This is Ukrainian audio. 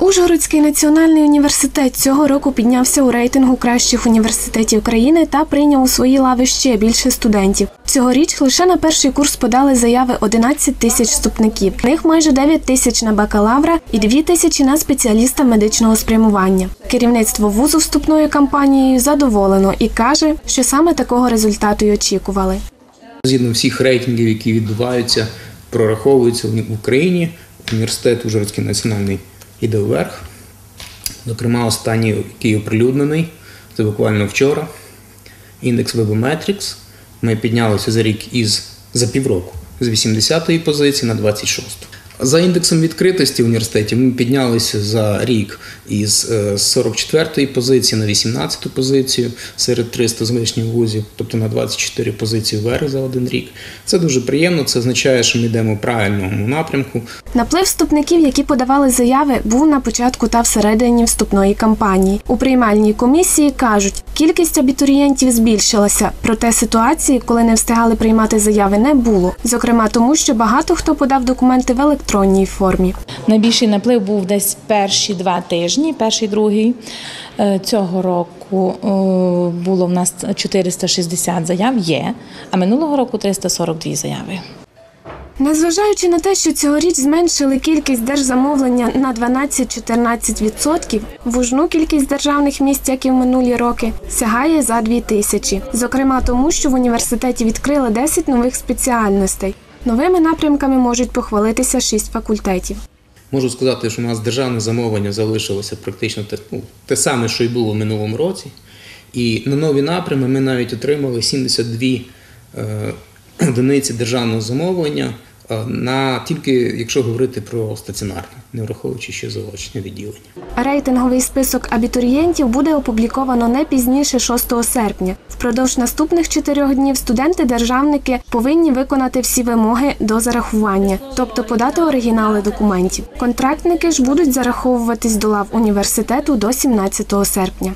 Ужгородський національний університет цього року піднявся у рейтингу кращих університетів країни та прийняв у свої лави ще більше студентів. Цьогоріч лише на перший курс подали заяви 11 тисяч вступників. В них майже 9 тисяч на бакалавра і 2 тисячі на спеціаліста медичного спрямування. Керівництво вузу вступною кампанією задоволено і каже, що саме такого результату й очікували. Згідно всіх рейтингів, які відбуваються, прораховуються в Україні, університет Ужгородський національний іде вверх. Зокрема, останній, який оприлюднений, це буквально вчора. Індекс Webometrics. Ми піднялися за рік із за півроку з 80-ї позиції на 26-ту. За індексом відкритості в університеті ми піднялися за рік із е, 44-ї позиції на 18-ту позицію серед 300 з лишніх вузів, тобто на 24 позиції вверх за один рік. Це дуже приємно. Це означає, що ми йдемо в правильному напрямку. Наплив вступників, які подавали заяви, був на початку та всередині вступної кампанії. У приймальній комісії кажуть, кількість абітурієнтів збільшилася, проте ситуації, коли не встигали приймати заяви, не було. Зокрема, тому що багато хто подав документи в електронній формі. Найбільший наплив був десь перші два тижні, перший, другий. Е, Цього року е, було в нас 460 заяв, є, а минулого року 342 заяви. Незважаючи на те, що цьогоріч зменшили кількість держзамовлення на 12-14%, вужну кількість державних місць, як і в минулі роки, сягає за 2 тисячі. Зокрема, тому що в університеті відкрили 10 нових спеціальностей. Новими напрямками можуть похвалитися 6 факультетів. Можу сказати, що у нас державне замовлення залишилося практично те, ну, те саме, що й було в минулому році. І на нові напрями ми навіть отримали 72 е, одиниці державного замовлення на тільки якщо говорити про стаціонарне, не враховуючи ще заочне відділення. Рейтинговий список абітурієнтів буде опубліковано не пізніше 6 серпня. Впродовж наступних чотирьох днів студенти-державники повинні виконати всі вимоги до зарахування, тобто подати оригінали документів. Контрактники ж будуть зараховуватись до лав університету до 17 серпня.